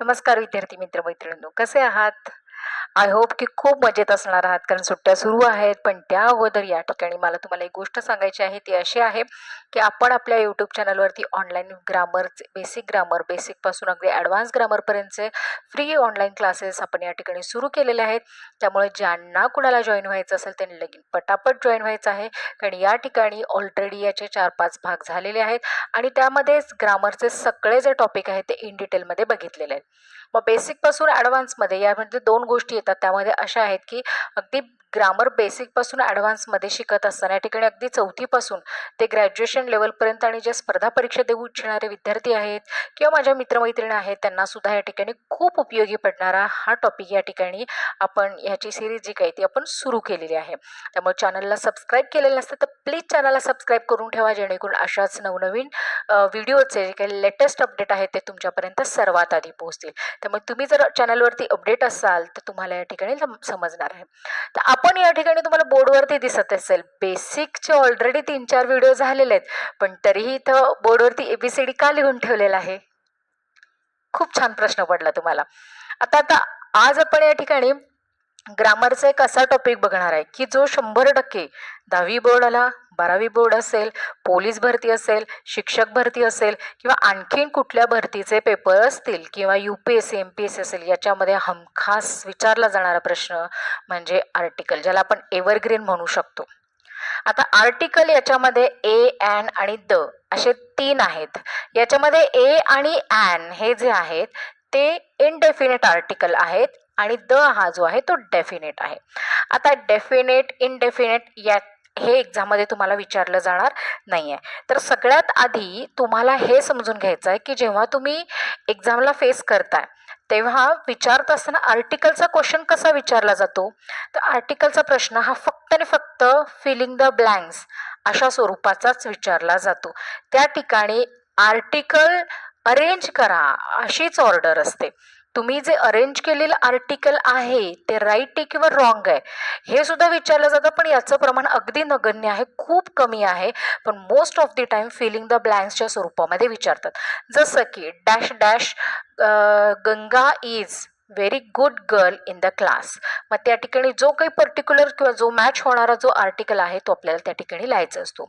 नमस्कार विद्यार्थी मित्र मैत्रिणींनो कसे आहात? आय होप की खूप मजेत असणार आहात कारण सुट्ट्या सुरू आहेत. पण त्या अगोदर या ठिकाणी मला तुम्हाला एक गोष्ट सांगायची आहे ती अशी आहे की आपण आपल्या यूट्यूब चॅनलवरती ऑनलाईन ग्रामरचे बेसिक ग्रामर बेसिकपासून अगदी ॲडव्हान्स ग्रामरपर्यंतचे फ्री ऑनलाईन क्लासेस आपण या ठिकाणी सुरू केलेले आहेत. त्यामुळे ज्यांना कुणाला जॉईन व्हायचं असेल त्यांनी लगीन पटापट जॉईन व्हायचं आहे. कारण या ठिकाणी ऑलरेडी याचे चार पाच भाग झालेले आहेत आणि त्यामध्येच ग्रामरचे सगळे जे टॉपिक आहेत ते इन डिटेलमध्ये बघितलेले आहेत. मग बेसिकपासून ॲडव्हान्समध्ये यामध्ये म्हणजे दोन गोष्टी येतात त्यामध्ये अशा आहेत की अगदी ग्रामर बेसिकपासून ॲडव्हान्समध्ये शिकत असताना या ठिकाणी अगदी चौथीपासून ते ग्रॅज्युएशन लेवलपर्यंत आणि जे स्पर्धा परीक्षा देऊ इच्छिणारे विद्यार्थी आहेत किंवा माझ्या मित्रमैत्रिणी आहेत त्यांनासुद्धा या ठिकाणी खूप उपयोगी पडणारा हा टॉपिक या ठिकाणी आपण ह्याची सिरीज जी काही ती आपण सुरू केलेली आहे. त्यामुळे चॅनलला सबस्क्राईब केलेलं नसतं तर प्लीज चॅनलला सबस्क्राईब करून ठेवा जेणेकरून अशाच नवनवीन व्हिडिओचे जे काही लेटेस्ट अपडेट आहेत ते तुमच्यापर्यंत सर्वात आधी पोहोचतील. त्यामुळे तुम्ही जर चॅनलवरती अपडेट असाल तर तुम्हाला या ठिकाणी समजणार आहे. तर आपण या ठिकाणी तुम्हाला बोर्डवरती दिसत असेल. बेसिकचे ऑलरेडी तीन चार व्हिडिओ झालेले आहेत. पण तरीही इथं बोर्डवरती ए सी डी का लिहून ठेवलेला आहे? खूप छान प्रश्न पडला तुम्हाला. आता आता आज आपण या ठिकाणी ग्रामरचा एक असा टॉपिक बघणार आहे की जो शंभर टक्के दहावी बोर्ड आला बारावी बोर्ड असेल पोलीस भरती असेल शिक्षक भरती असेल किंवा आणखीन कुठल्या भरतीचे पेपर असतील किंवा U P S C M P S C असेल याच्यामध्ये हमखास विचारला जाणारा प्रश्न म्हणजे आर्टिकल ज्याला आपण एव्हरग्रीन म्हणू शकतो. आता आर्टिकल याच्यामध्ये ए ॲन आणि द असे तीन आहेत. याच्यामध्ये ए आणि ॲन हे जे आहेत ते इनडेफिनेट आर्टिकल आहेत. आणि द हा जो आहे तो डेफिनेट आहे. आता डेफिनेट इनडेफिनेट या हे एक्झाममध्ये तुम्हाला विचारलं जाणार नाही आहे तर सगळ्यात आधी तुम्हाला हे समजून घ्यायचं आहे की जेव्हा तुम्ही एक्झामला फेस करताय तेव्हा विचारत असताना आर्टिकलचा क्वेश्चन कसा विचारला जातो? तर आर्टिकलचा प्रश्न हा फक्त आणि फक्त फिलिंग द ब्लँक्स अशा स्वरूपाचाच विचारला जातो. त्या ठिकाणी आर्टिकल अरेंज करा अशीच ऑर्डर असते. तुम्ही जे अरेंज केलेलं आर्टिकल आहे ते राईट आहे किंवा रॉंग आहे हे सुद्धा विचारलं जातं पण याचं प्रमाण अगदी नगण्य आहे खूप कमी आहे. पण most of the time filling the ब्लँक्सच्या स्वरूपामध्ये विचारतात. जसं की dash dash Ganga is very good girl in the class मग त्या ठिकाणी जो काही पर्टिक्युलर किंवा जो मॅच होणारा जो आर्टिकल आहे तो आपल्याला त्या ठिकाणी लिहायचा असतो.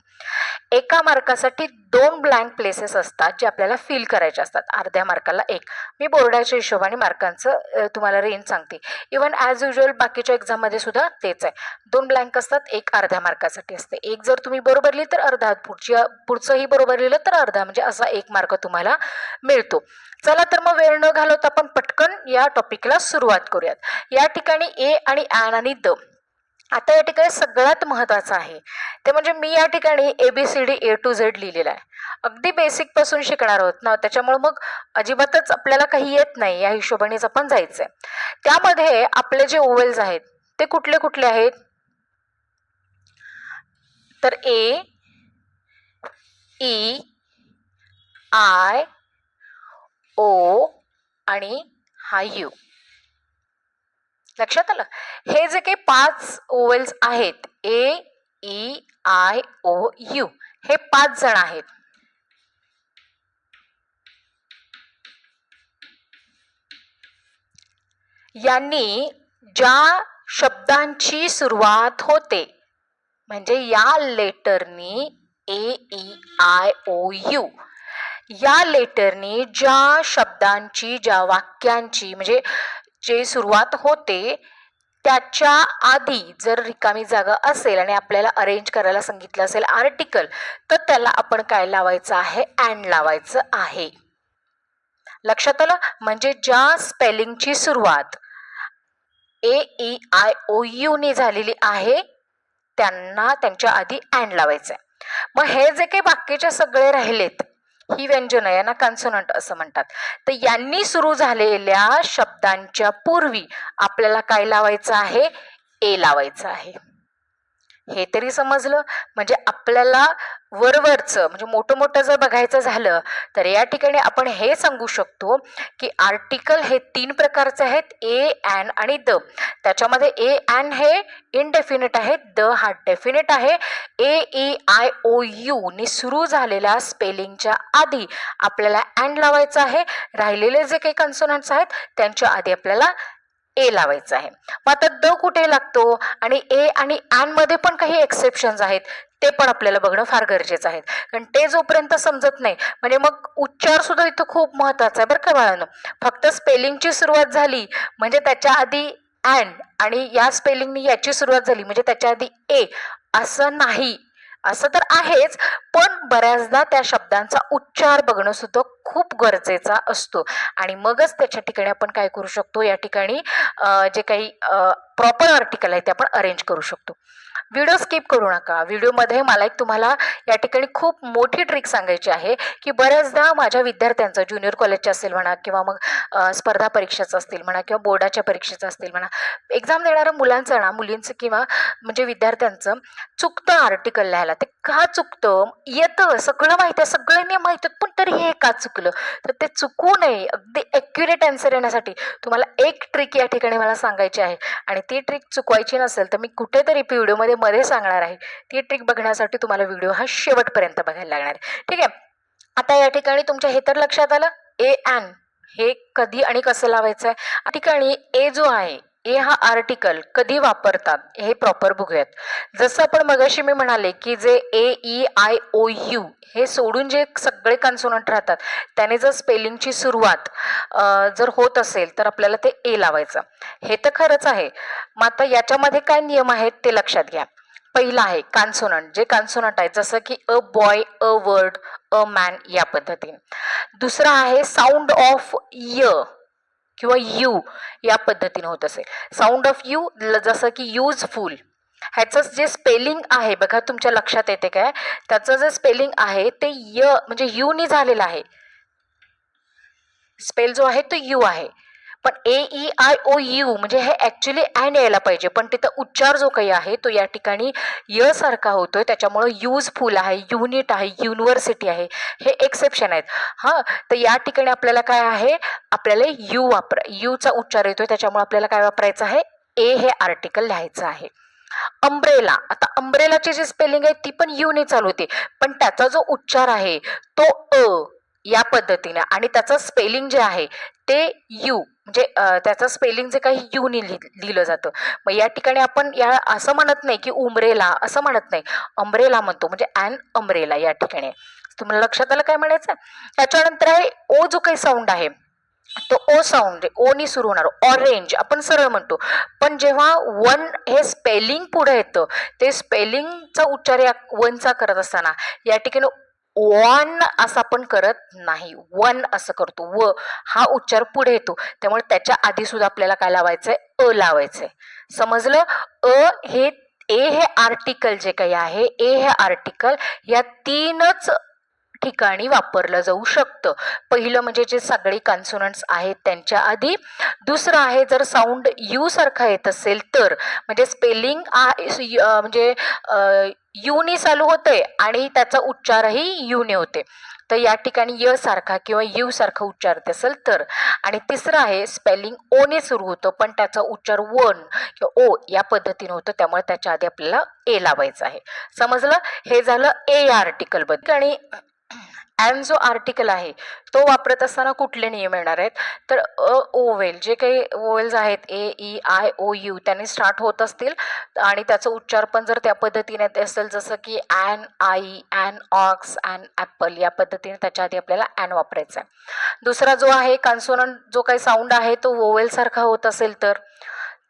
एका मार्कासाठी दोन ब्लँक प्लेसेस असतात जे आपल्याला फिल करायचे असतात. अर्ध्या मार्काला एक. मी बोर्डाच्या हिशोबाने मार्कांचं तुम्हाला रेंज सांगते. इवन ॲज युजल बाकीच्या एक्झाममध्ये सुद्धा तेच आहे. दोन ब्लँक असतात एक अर्ध्या मार्कासाठी असते. एक जर तुम्ही बरोबर लिहिली तर अर्धा. पुढच्या पुढचंही बरोबर लिहिलं तर अर्धा. म्हणजे असा एक मार्क तुम्हाला मिळतो. चला तर मग वेळ न घालवता आपण पटकन या टॉपिकला सुरुवात करूयात. या ठिकाणी ए आणि ॲन आणि द. आता या ठिकाणी सगळ्यात महत्त्वाचं आहे. ते म्हणजे मी या ठिकाणी A B C D A to Z लिहिलेलं आहे. अगदी बेसिकपासून शिकणार आहोत ना त्याच्यामुळं मग अजिबातच आपल्याला काही येत नाही या हिशोबानेच आपण जायचं आहे त्यामध्ये आपले जे ओवेल्स आहेत ते कुठले कुठले आहेत? तर ए ई आय ओ आणि हा यू. लक्षात आलं? हे जे काही पाच ओवेल्स आहेत A E I O U हे पाच जण आहेत. यांनी ज्या शब्दांची सुरुवात होते म्हणजे या लेटरनी A E I O U या लेटरने ज्या शब्दांची ज्या वाक्यांची म्हणजे जे सुरुवात होते त्याच्या आधी जर रिकामी जागा असेल आणि आपल्याला अरेंज करायला सांगितलं असेल आर्टिकल तर त्याला आपण काय लावायचं आहे? अँड लावायचं आहे. लक्षात आलं? म्हणजे ज्या स्पेलिंगची सुरुवात ए ई आय ओ यूने झालेली आहे त्यांना त्यांच्या आधी अँड लावायचं आहे मग हे जे काही बाकीचे सगळे राहिलेत ही व्यंजनं यांना कॉन्सोनंट असं म्हणतात. तर यांनी सुरू झालेल्या शब्दांच्या पूर्वी आपल्याला काय लावायचं आहे? ए लावायचं आहे. हे तरी समजलं? म्हणजे आपल्याला वरवरचं म्हणजे मोठं मोठं जर बघायचं झालं तर या ठिकाणी आपण हे सांगू शकतो की आर्टिकल हे तीन प्रकारचे आहेत ए ॲन आणि द. त्याच्यामध्ये ए ॲन हे इनडेफिनेट आहे द हा डेफिनेट आहे. A E I O U ने सुरू झालेल्या स्पेलिंगच्या आधी आपल्याला ॲन लावायचं आहे. राहिलेले जे काही कन्सोनंट्स आहेत त्यांच्या आधी आपल्याला ए लावायचं आहे. मग आता द कुठे लागतो? आणि ए आणि मध्ये पण काही एक्सेप्शन्स आहेत. ते पण आपल्याला बघणं फार गरजेचं आहे. कारण ते जोपर्यंत समजत नाही म्हणजे मग उच्चार सुद्धा इथं खूप महत्त्वाचा आहे बरं का बाळानं. फक्त स्पेलिंगची सुरुवात झाली म्हणजे त्याच्या आधी ॲन आणि या स्पेलिंगनी याची सुरुवात झाली म्हणजे त्याच्या आधी ए असं नाही. असं तर आहेच पण बऱ्याचदा त्या शब्दांचा उच्चार बघणं सुद्धा खूप गरजेचा असतो. आणि मगच त्याच्या ठिकाणी आपण काय करू शकतो? या ठिकाणी जे काही प्रॉपर आर्टिकल आहे ते आपण अरेंज करू शकतो. व्हिडिओ स्किप करू नका. व्हिडिओमध्ये मला एक तुम्हाला या ठिकाणी खूप मोठी ट्रिक सांगायची आहे की बऱ्याचदा माझ्या विद्यार्थ्यांचं ज्युनियर कॉलेजच्या असेल म्हणा किंवा मग स्पर्धा परीक्षेचं असतील म्हणा किंवा बोर्डाच्या परीक्षेचं असतील म्हणा एक्झाम देणाऱ्या मुलांचं ना मुलींचं किंवा म्हणजे विद्यार्थ्यांचं चुकतं आर्टिकल लिहायला. ते का चुकतं? येतं. सगळं माहिती आहे. सगळं नियम आहेत. पण तरी हे का चुकलं? तर ते चुकू नये. अगदी ॲक्युरेट आन्सर येण्यासाठी तुम्हाला एक ट्रिक या ठिकाणी मला सांगायची आहे. आणि ती ट्रिक चुकवायची नसेल तर मी कुठेतरी व्हिडिओमध्ये मध्ये सांगणार आहे. ती ट्रिक बघण्यासाठी तुम्हाला व्हिडिओ हा शेवटपर्यंत बघायला लागणार आहे. ठीक आहे? आता या ठिकाणी तुमच्या हे तर लक्षात आलं? ए ॲन हे कधी आणि कसं लावायचं आहे? ठिकाणी ए जो आहे ए हा आर्टिकल कधी वापरतात हे प्रॉपर बघूयात. जसं आपण मगाशी मी म्हणाले की जे A E I O U हे सोडून जे सगळे कन्सोनंट राहतात त्याने जर स्पेलिंगची सुरुवात जर होत असेल तर आपल्याला ते ए लावायचं. हे तर खरंच आहे. मग आता याच्यामध्ये काय नियम आहेत ते लक्षात घ्या. पहिला आहे कॉन्सोनंट जे कॉन्सोनंट आहे जसं की a boy a word a man या पद्धतीने. दुसरा आहे साऊंड ऑफ य किंवा यू या पद्धतीने होत असेल. साऊंड ऑफ यू जसं की यूजफुल ह्याचं जे स्पेलिंग आहे बघा तुमच्या लक्षात येते काय? त्याचं जे स्पेलिंग आहे ते य म्हणजे यूनी झालेलं आहे. स्पेल जो आहे तो यू आहे. पण A E I O U म्हणजे हे ॲक्च्युली ॲन यायला पाहिजे. पण तिथं उच्चार जो काही आहे तो या ठिकाणी य सारखा होतोय. त्याच्यामुळं युजफुल आहे युनिट आहे युनिव्हर्सिटी आहे. हे एक्सेप्शन आहेत. हां तर या ठिकाणी आपल्याला काय आहे? आपल्याला यू वापरा यूचा उच्चार येतोय. त्याच्यामुळे आपल्याला काय वापरायचं आहे? ए हे आर्टिकल लिहायचं आहे. अंब्रेला आता अंब्रेलाची जी स्पेलिंग आहे ती पण यूने चालू होते. पण त्याचा जो उच्चार आहे तो अ. या पद्धतीनं. आणि त्याचं स्पेलिंग जे आहे ते यू म्हणजे त्याचं स्पेलिंग जे काही यूनी लिह लिहिलं जातं. मग या ठिकाणी आपण या असं म्हणत नाही की उमरेला असं म्हणत नाही. अमरेला म्हणतो म्हणजे ॲन अमरेला या ठिकाणी. तुम्हाला लक्षात आलं काय म्हणायचं त्याच्यानंतर आहे ओ जो काही साऊंड आहे तो ओ साऊंड ओनी सुरू होणार ऑरेंज आपण सरळ म्हणतो. पण जेव्हा वन हे स्पेलिंग पुढे येतं ते स्पेलिंगचा उच्चार या वनचा करत असताना या ठिकाणी वन असं आपण करत नाही. वन असं करतो. व हा उच्चार पुढे येतो. त्यामुळे त्याच्या आधी सुद्धा आपल्याला काय लावायचंय? अ लावायचंय. समजलं? अ हे ए हे आर्टिकल जे काही आहे ए हे आर्टिकल या तीनच ठिकाणी वापरलं जाऊ शकतं. पहिलं म्हणजे जे सगळे कॉन्सोनंट्स आहेत त्यांच्या आधी. दुसरं आहे जर साऊंड यू सारखा येत असेल तर म्हणजे स्पेलिंग म्हणजे यूनी चालू होते आणि त्याचा उच्चारही यूने होते. तर या ठिकाणी य सारखा किंवा यू सारखा उच्चारत असेल तर. आणि तिसरं आहे स्पेलिंग ओने सुरू होतं पण त्याचा उच्चार वन किंवा ओ या पद्धतीने होतं त्यामुळे त्याच्या आधी आपल्याला ए लावायचं आहे. समजलं? हे झालं ए या आर्टिकलबद्दल आणि अँड जो आर्टिकल आहे तो वापरत असताना कुठले नियम येणार आहेत? तर अ ओवेल जे काही ओवेल्स आहेत A E I O U त्यांनी स्टार्ट होत असतील. आणि त्याचं उच्चार पण जर त्या पद्धतीने असेल जसं की an eye an ox an apple या पद्धतीने त्याच्या आधी आपल्याला ॲन वापरायचा आहे दुसरा जो आहे कन्सोनंट जो काही साऊंड आहे तो ओवेलसारखा होत असेल तर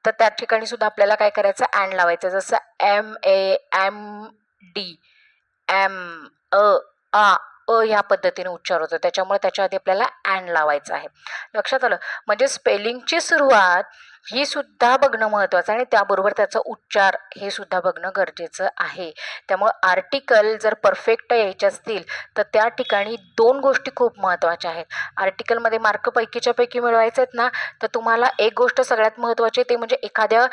तर त्या ठिकाणी सुद्धा आपल्याला काय करायचं? ॲन लावायचं. जसं M A M D M अ आ अ ह्या पद्धतीने उच्चार होतो. त्याच्यामुळे त्याच्या आधी आपल्याला अँड लावायचं आहे. लक्षात आलं? म्हणजे स्पेलिंगची सुरुवात ही सुद्धा बघणं महत्त्वाचं आहे आणि त्याबरोबर त्याचा उच्चार हे सुद्धा बघणं गरजेचं आहे. त्यामुळं आर्टिकल जर परफेक्ट यायचे असतील तर त्या ठिकाणी दोन गोष्टी खूप महत्त्वाच्या आहेत. आर्टिकलमध्ये मार्क पैकीच्या पैकी मिळवायचे आहेत ना तर तुम्हाला एक गोष्ट सगळ्यात महत्त्वाची ते म्हणजे एखाद्या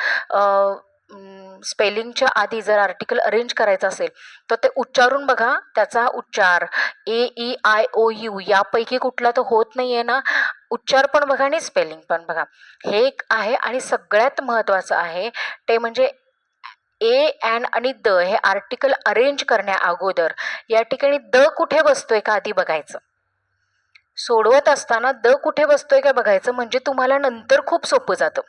स्पेलिंगच्या आधी जर आर्टिकल अरेंज करायचं असेल तर ते उच्चारून बघा. त्याचा उच्चार A E I O U यापैकी कुठला तर होत नाही आहे ना. उच्चार पण बघा आणि स्पेलिंग पण बघा. हे एक आहे आणि सगळ्यात महत्त्वाचं आहे ते म्हणजे ए अँड आणि द हे आर्टिकल अरेंज करण्या अगोदर या ठिकाणी द कुठे बसतोय का आधी बघायचं. सोडवत असताना द कुठे बसतोय का बघायचं म्हणजे तुम्हाला नंतर खूप सोपं जातं.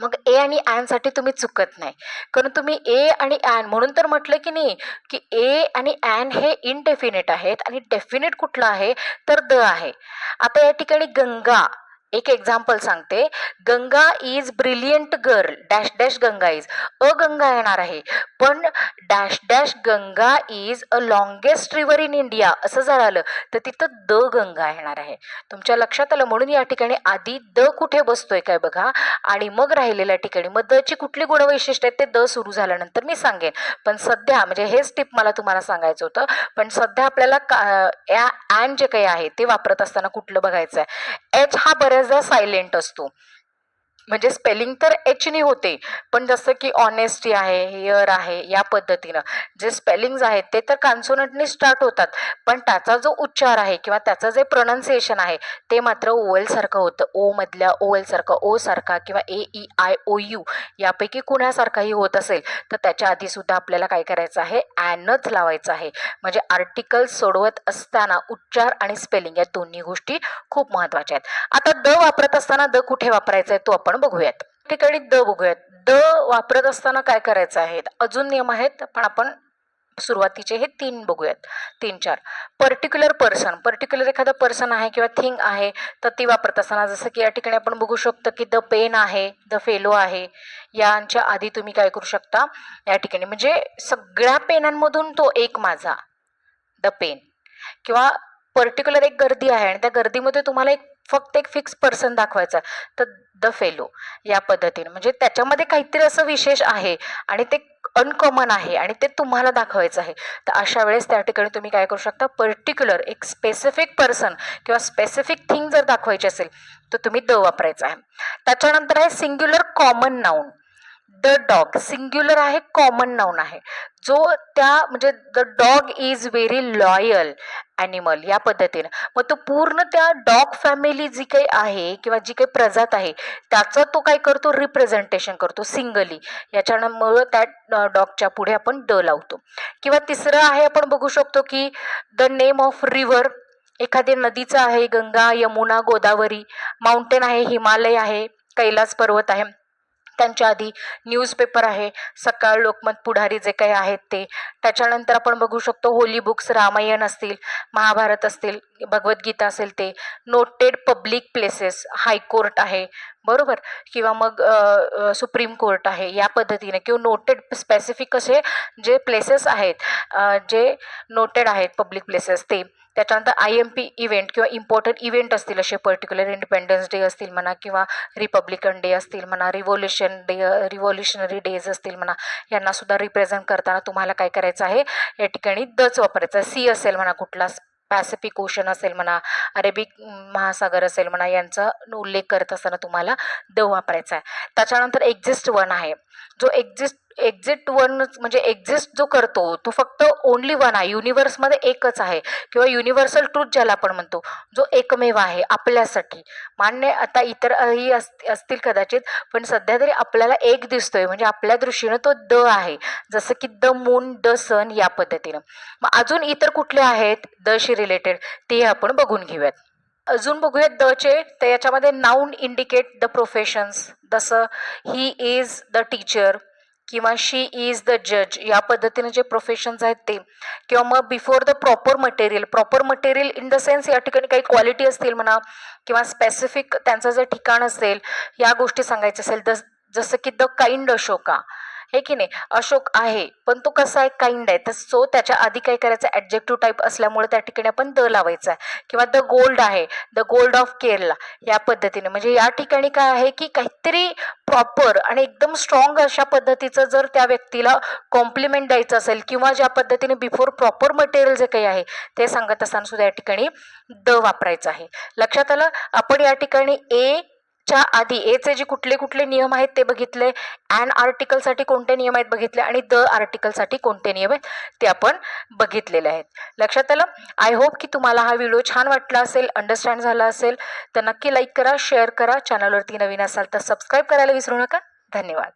मग ए आणि ॲनसाठी तुम्ही चुकत नाही. कारण तुम्ही ए आणि ॲन म्हणून तर म्हटलं की नाही की ए आणि ॲन हे इनडेफिनेट आहेत आणि डेफिनेट कुठलं आहे? तर द आहे. आता या ठिकाणी गंगा एक एक्झाम्पल सांगते. Ganga is brilliant girl dash dash Ganga is a Ganga येणार आहे. पण dash dash Ganga is a longest river in India असं जर आलं तर तिथं द गंगा येणार आहे. तुमच्या लक्षात आलं? म्हणून या ठिकाणी आधी द कुठे बसतोय काय बघा? आणि मग राहिलेल्या ठिकाणी मग दची कुठली गुणवैशिष्ट्य आहेत ते द सुरू झाल्यानंतर मी सांगेन. पण सध्या म्हणजे हेच टिप मला तुम्हाला सांगायचं होतं. पण सध्या आपल्याला का या ॲन जे काही आहे ते वापरत असताना कुठलं बघायचं आहे एच हा बऱ्याचदा सायलेंट असतो. म्हणजे स्पेलिंग तर एचनी होते. पण जसं की ऑनेस्टी आहे हिअर आहे या पद्धतीनं. जे स्पेलिंग्ज आहेत ते तर कॉन्सोनंटनी स्टार्ट होतात. पण त्याचा जो उच्चार आहे किंवा त्याचं जे प्रोनाऊन्सिएशन आहे ते मात्र ओएलसारखं होतं. ओ मधल्या ओएलसारखं ओ सारखा किंवा A E I O U यापैकी कुणासारखाही होत असेल तर त्याच्या आधीसुद्धा आपल्याला काय करायचं आहे? ॲनच लावायचं आहे. म्हणजे आर्टिकल सोडवत असताना उच्चार आणि स्पेलिंग या दोन्ही गोष्टी खूप महत्त्वाच्या आहेत. आता द वापरत असताना द कुठे वापरायचं आहे तो आपण बघूयात. ठिकाणी द बघूयात. द वापरत असताना काय करायचं आहे? अजून नियम आहेत पण आपण सुरुवातीचे हे तीन बघूयात. तीन चार. पर्टिक्युलर पर्सन पर्टिक्युलर एखादं पर्सन आहे किंवा थिंग आहे तर ती वापरत असताना जसं की या ठिकाणी आपण बघू शकतो की द पेन आहे द फेलो आहे. यांच्या आधी तुम्ही काय करू शकता? या ठिकाणी म्हणजे सगळ्या पेनांमधून तो एक माझा. द पेन किंवा पर्टिक्युलर एक गर्दी आहे आणि त्या गर्दीमध्ये तुम्हाला एक फक्त एक फिक्स पर्सन दाखवायचा. तर द फेलो या पद्धतीने. म्हणजे त्याच्यामध्ये काहीतरी असं विशेष आहे आणि ते अनकॉमन आहे आणि ते तुम्हाला दाखवायचं आहे. तर अशा वेळेस त्या ठिकाणी तुम्ही काय करू शकता? पर्टिक्युलर एक स्पेसिफिक पर्सन किंवा स्पेसिफिक थिंग जर दाखवायची असेल तर तुम्ही द वापरायचं आहे. त्याच्यानंतर आहे singular common noun the dog singular आहे कॉमन नाऊन आहे. जो त्या म्हणजे the dog is very loyal animal या पद्धतीनं. मग तो पूर्ण त्या डॉग फॅमिली जी काही आहे किंवा जी काही प्रजात आहे त्याचं तो काय करतो? रिप्रेझेंटेशन करतो सिंगली याच्यामुळं त्या डॉगच्या पुढे आपण ड लावतो. किंवा तिसरं आहे आपण बघू शकतो की द नेम ऑफ रिव्हर एखादी नदीचं आहे गंगा यमुना गोदावरी माउंटेन आहे हिमालय आहे कैलास पर्वत आहे. त्यांच्या आधी न्यूजपेपर आहे सकाळ लोकमत पुढारी जे काही आहेत ते. त्याच्यानंतर आपण बघू शकतो होली बुक्स रामायण असतील महाभारत असतील भगवद्गीता असेल ते. नोटेड पब्लिक प्लेसेस हायकोर्ट आहे. बरोबर? किंवा मग सुप्रीम कोर्ट आहे या पद्धतीने. किंवा नोटेड स्पेसिफिक असे जे प्लेसेस आहेत जे नोटेड आहेत पब्लिक प्लेसेस ते. त्याच्यानंतर आय एम पी इव्हेंट किंवा इम्पॉर्टंट इव्हेंट असतील असे पर्टिक्युलर इंडिपेंडन्स डे असतील म्हणा किंवा रिपब्लिकन डे असतील म्हणा रिव्होल्युशन डे रिव्होल्युशनरी डेज असतील म्हणा यांनासुद्धा रिप्रेझेंट करताना तुम्हाला काय करायचं आहे? या ठिकाणी दच वापरायचं सी असेल म्हणा कुठला पॅसिफिक ओशन असेल म्हणा अरेबिक महासागर असेल म्हणा यांचा उल्लेख करत असताना तुम्हाला द वापरायचा आहे. त्याच्यानंतर एक्झिस्ट वन आहे. जो एक्झिस्ट एक्झिट वनच म्हणजे एक्झिस्ट जो करतो तो फक्त ओनली वन आहे. युनिवर्समध्ये एकच आहे. किंवा युनिव्हर्सल ट्रूथ ज्याला आपण म्हणतो जो एकमेव आहे आपल्यासाठी. मान्य आता इतरही अस असतील कदाचित पण सध्या तरी आपल्याला एक दिसतोय. म्हणजे आपल्या दृष्टीनं तो द आहे. जसं की द मून द सन या पद्धतीनं. मग अजून इतर कुठले आहेत? दशी रिलेटेड ते आपण बघून घेऊयात. अजून बघूयात द चे. तर याच्यामध्ये नाऊन इंडिकेट द प्रोफेशन्स जसं ही इज द टीचर किंवा शी इज द जज या पद्धतीने जे प्रोफेशन्स आहेत ते. किंवा मग before the proper material proper material in the sense या ठिकाणी काही क्वालिटी असतील म्हणा किंवा स्पेसिफिक त्यांचं जे ठिकाण असेल या गोष्टी सांगायच्या असेल द जसं की द काइंड अशोका हे की नाही? अशोक आहे पण तो कसा आहे काइंड आहे. तर सो त्याच्या आधी काय करायचं? ॲडजेक्टिव्ह टाईप असल्यामुळे त्या ठिकाणी आपण द लावायचा आहे. किंवा द गोल्ड आहे द गोल्ड ऑफ केरला या पद्धतीने. म्हणजे या ठिकाणी काय आहे की काहीतरी प्रॉपर आणि एकदम स्ट्रॉंग अशा पद्धतीचं जर त्या व्यक्तीला कॉम्प्लिमेंट द्यायचं असेल किंवा ज्या पद्धतीने बिफोर प्रॉपर मटेरियल जे काही आहे ते सांगत असताना सुद्धा या ठिकाणी द वापरायचं आहे. लक्षात आलं? आपण या ठिकाणी ए च्या आधी एचे जे कुठले कुठले नियम आहेत ते बघितले. अँड आर्टिकलसाठी कोणते नियम आहेत बघितले आणि द आर्टिकलसाठी कोणते नियम आहेत ते आपण बघितलेले आहेत. लक्षात आलं? आय होप की तुम्हाला हा व्हिडिओ छान वाटला असेल अंडरस्टँड झाला असेल. तर नक्की लाईक करा शेअर करा. चॅनलवरती नवीन असाल तर सबस्क्राईब करायला विसरू नका. धन्यवाद.